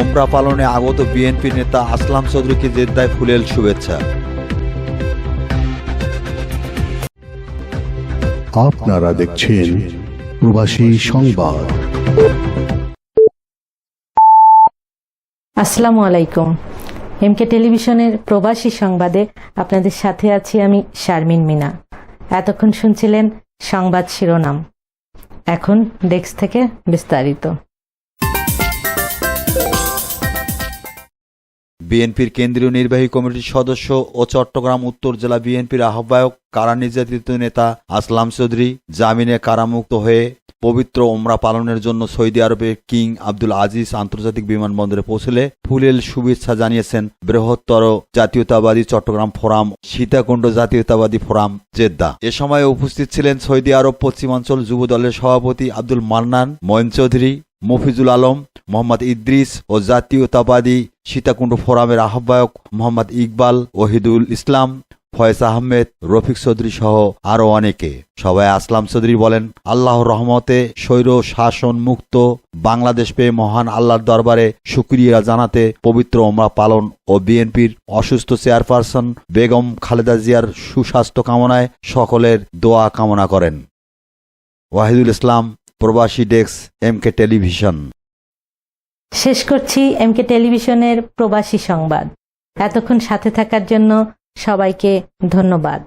ওমরা পালনে আগত বিএনপি নেতা আসলাম চৌধুরীকে জেদ্দায় ফুলেল শুভেচ্ছা। আপনারা দেখছেন প্রবাসী সংবাদ। আসসালামু আলাইকুম। এমকে টেলিভিশনের প্রবাসী সংবাদে আপনাদের সাথে আছি আমি শারমিন মিনা। এতক্ষণ শুনছিলেন সংবাদ শিরোনাম। এখন ডেস্ক থেকে বিস্তারিত। বিএনপির কেন্দ্রীয় নির্বাহী কমিটির সদস্য ও চট্টগ্রাম উত্তর জেলা বিএনপির আহ্বায়ক কারা নির্যাতিত নেতা আসলাম চৌধুরী জামিনে কারামুক্ত হয়ে পবিত্র ওমরা পালনের জন্য সৌদি আরবের কিং আব্দুল আজিজ আন্তর্জাতিক বিমানবন্দরে পৌঁছলে ফুলেল শুভেচ্ছা জানিয়েছেন বৃহত্তর জাতীয়তাবাদী চট্টগ্রাম ফোরাম, সীতাকুণ্ড জাতীয়তাবাদী ফোরাম, জেদ্দা। এ সময় উপস্থিত ছিলেন সৌদি আরব পশ্চিমাঞ্চল যুব দলের সভাপতি আব্দুল মান্নান ময়ন চৌধুরী মফিজুল আলম, মোহাম্মদ ইদ্রিস ও জাতীয়তাবাদী সীতাকুণ্ড ফোরামের আহ্বায়ক মোহাম্মদ ইকবাল, ওহিদুল ইসলাম, ফয়েজ আহমেদ, রফিক চৌধুরী সহ আরও অনেকে। সবাই আসলাম চৌধুরী বলেন, আল্লাহর রহমতে স্বৈর শাসন মুক্ত, বাংলাদেশ পেয়ে মহান আল্লাহর দরবারে সুক্রিয়া জানাতে পবিত্র ওমরা পালন ও বিএনপির অসুস্থ চেয়ারপারসন বেগম খালেদা জিয়ার সুস্বাস্থ্য কামনায় সকলের দোয়া কামনা করেন। ওয়াহিদুল ইসলাম প্রবাসী ডেস্ক এমকে টেলিভিশন। শেষ করছি এমকে টেলিভিশনের প্রবাসী সংবাদ। এতক্ষণ সাথে থাকার জন্য সবাইকে ধন্যবাদ।